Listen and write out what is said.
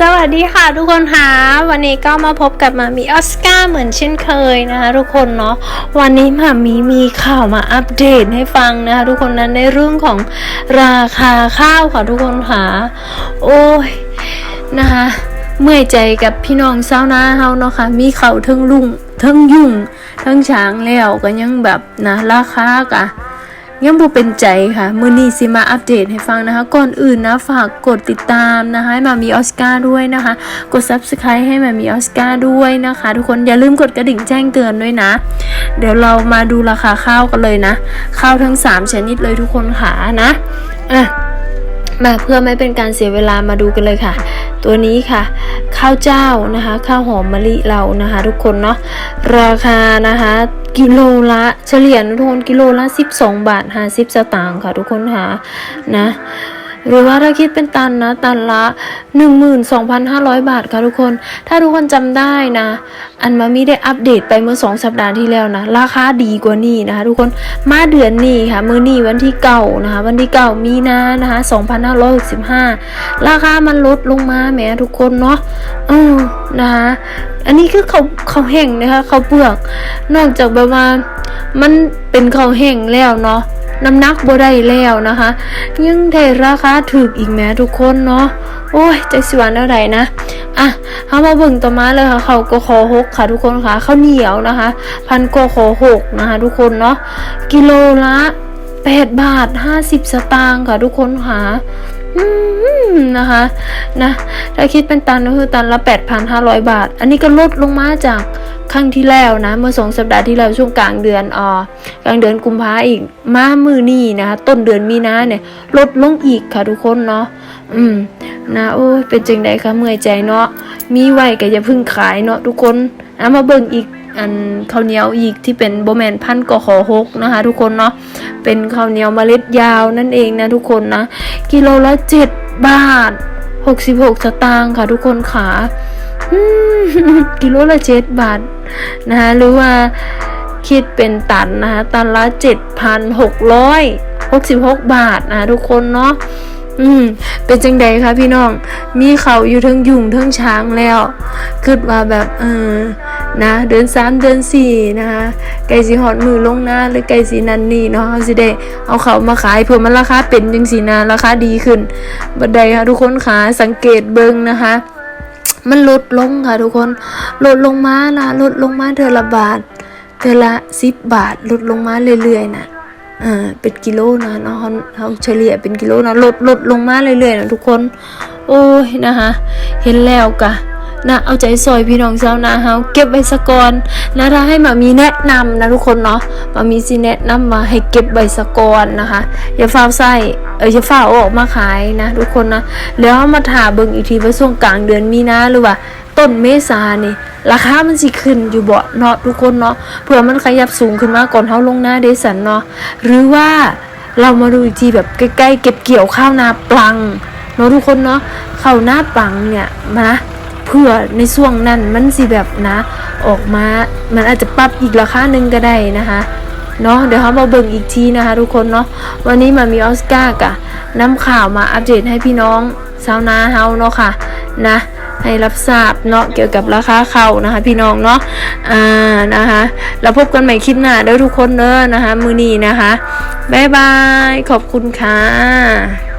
สวัสดีค่ะทุกคนคะวันนี้ก็มาพบกับมามีออสการ์เหมือนเช่นเคยนะคะทุกคนเนาะวันนี้มามีมีข่าวมาอัปเดตให้ฟังนะคะทุกคนนั้นในเรื่องของราคาข้าวค่ะทุกคนค่ะโอ้ยนะคะเมื่อยใจกับพี่น้องเศร้านาเฮาเนาะค่ะมีเขาวทั้งลุงทั้งยุ่งทั้งช้างแล้วก็ยังแบบนะราคากะ ยังบ่เป็นใจค่ะ มื้อนี้สิมาอัปเดตให้ฟังนะคะ ก่อนอื่นนะฝากกดติดตามนะคะมามีออสการ์ด้วยนะคะ กด Subscribe ให้มามีออสการ์ด้วยนะคะ ทุกคนอย่าลืมกดกระดิ่งแจ้งเตือนด้วยนะ เดี๋ยวเรามาดูราคาข้าวกันเลยนะ ข้าวทั้ง 3 ชนิดเลยทุกคนค่ะนะอะ มาเพื่อไม่เป็นการเสียเวลามาดูกันเลยค่ะ ตัวนี้ค่ะ ข้าวเจ้านะคะ ข้าวหอมมะลิเรานะคะ ทุกคนเนาะราคานะคะกิโลละเฉลี่ยนะทุกคนกิโลละ 12 บาท50สตางค์ค่ะ ทุกคนค่ะนะ หรือว่าถ้าคิดเป็นตันนะ ตันละ 12,500 บาทค่ะทุกคน ถ้าทุกคนจำได้นะ อันมามีได้อัปเดตไปเมื่อ 2 สัปดาห์ที่แล้วนะ ราคาดีกว่านี้นะคะ ทุกคนมาเดือนนี้ค่ะ มือนี้วันที่เก่านะคะ วันที่เก่ามีนานะคะ 2,565 ราคามันลดลงมาแหมทุกคนเนาะเออนะคะอันนี้คือเขาเขาแห้งนะคะเขาเปลือก นอกจากแบบว่ามันเป็นเขาแห้งแล้วเนาะ น้ำหนักบ่ได้แล้วนะคะ ยังได้ราคาถูกอีกแม้ทุกคนเนาะโอ้ยใจสวนอะไรนะอะเขามาเบิ่งต่อมาเลยค่ะเขาก็คอหกค่ะทุกคนค่ะข้าวเหนียวนะคะ พันก็คอหกนะคะ ทุกคนเนาะกิโลละแปดบาทห้าสิบสตางค์ค่ะทุกคนค่ะ นะคะนะถ้าคิดเป็นตันก็คือตันละ 8,500 บาท อันนี้ก็ลดลงมาจากครั้งที่แล้วนะ เมื่อสองสัปดาห์ที่แล้วช่วงกลางเดือนอ่อกลางเดือนกุมภาอีกมามือนี่นะคะต้นเดือนมีนาเนี่ยลดลงอีกค่ะทุกคนเนาะอืมนะโอ้ยเป็นจังไดคะเมื่อยใจเนาะมีไว้ก็อย่าพึ่งขายเนาะทุกคนเอามาเบิ่งอีก อันข้าวเหนียวอีกที่เป็นโบแมนพันกอขอหกนะคะ ทุกคนเนาะเป็นข้าวเหนียวเมล็ดยาวนั่นเองนะทุกคนนะ กิโลละเจ็ดบาทหกสิบหกสตางค์ค่ะ ทุกคนขากิโลละเจ็ดบาทนะคะหรือว่าคิดเป็นตันนะคะตันละเจ็ดพันหกร้อยหกสิบหกบาทนะทุกคนเนาะอืม เป็นจังใดคะพี่น้อง มีเขาอยู่ทั้งยุงทั้งช้างแล้วคิดว่าแบบ เออ นะเดือนสามเดือนสี่นะคะไก่สีหอดมือลงหน้าหรือไก่สีนันนี่เนาะเขาสิได้เอาเขามาขายเพื่อมันราคาเป็นจังสีนาราคาดีขึ้นบัดใดค่ะทุกคนขาสังเกตเบิ่งนะคะมันลดลงค่ะทุกคนลดลงมานะลดลงมาเดือนละบาทเดือนละสิบบาทลดลงมาเรื่อยๆนะอ่าเป็นกิโลนะเนาะเขาเขาเฉลี่ยเป็นกิโลนะลดลดลงมาเรื่อยๆนะทุกคน โอ้ยนะคะเห็นแล้วกะ นะเอาใจซอยพี่น้องชาวนาเฮาเก็บไว้สะก่อนนะถ้าให้มามีแนะนำนะทุกคนเนาะมามีสิแนะนำมาให้เก็บไว้สะก่อนนะคะ อย่าฟ้าวใส่เอออย่าฟ้าออกมาขายนะทุกคนนะแล้วมาถ่าเบิ่งอีกทีว่าช่วงกลางเดือนมีนาหรือว่าต้นเมษานี่ราคามันสิขึ้นอยู่บ่เนาะทุกคนเนาะเผื่อมันขยับสูงขึ้นมาก่อนเฮาลงหน้าเดสันเนาะหรือว่าเรามาดูอีกทีแบบใกล้ๆเก็บเกี่ยวข้าวนาปลังเนาะทุกคนเนาะข้าวหน้าปังเนี่ยนะ เพื่อในช่วงนั้นมันสิแบบนะออกมา มันอาจจะปรับอีกราคาหนึ่งก็ได้นะคะเนาะเดี๋ยวเขามาเบิ่งอีกทีนะคะ ทุกคนเนาะวันนี้มามีออสการ์กะน้ำข่าวมาอัปเดตให้พี่น้องชาวนาเฮาเนาะค่ะนะให้รับทราบเนาะเกี่ยวกับราคาข้าวนะคะ พี่น้องเนาะอ่านะคะแล้วพบกันใหม่คลิปหน้าเด้อทุกคนเด้อนะคะ มือนี้นะคะบ๊ายบายขอบคุณค่ะ